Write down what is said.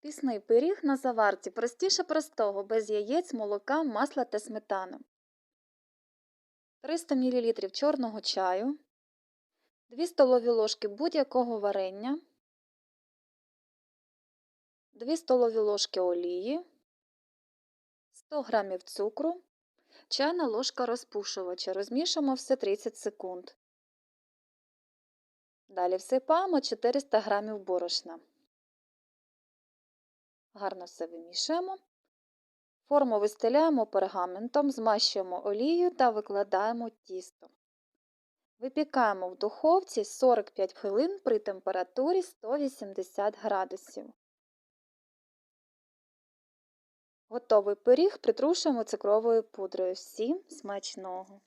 Пісний пиріг на заварці простіше простого, без яєць, молока, масла та сметани. 300 мл чорного чаю, 2 столові ложки будь-якого варення, 2 столові ложки олії, 100 г цукру, чайна ложка розпушувача. Розмішуємо все 30 секунд. Далі всипаємо 400 г борошна. Гарно все вимішуємо. Форму вистеляємо пергаментом, змащуємо олією та викладаємо тісто. Випікаємо в духовці 45 хвилин при температурі 180 градусів. Готовий пиріг притрушуємо цукровою пудрою. Всім смачного!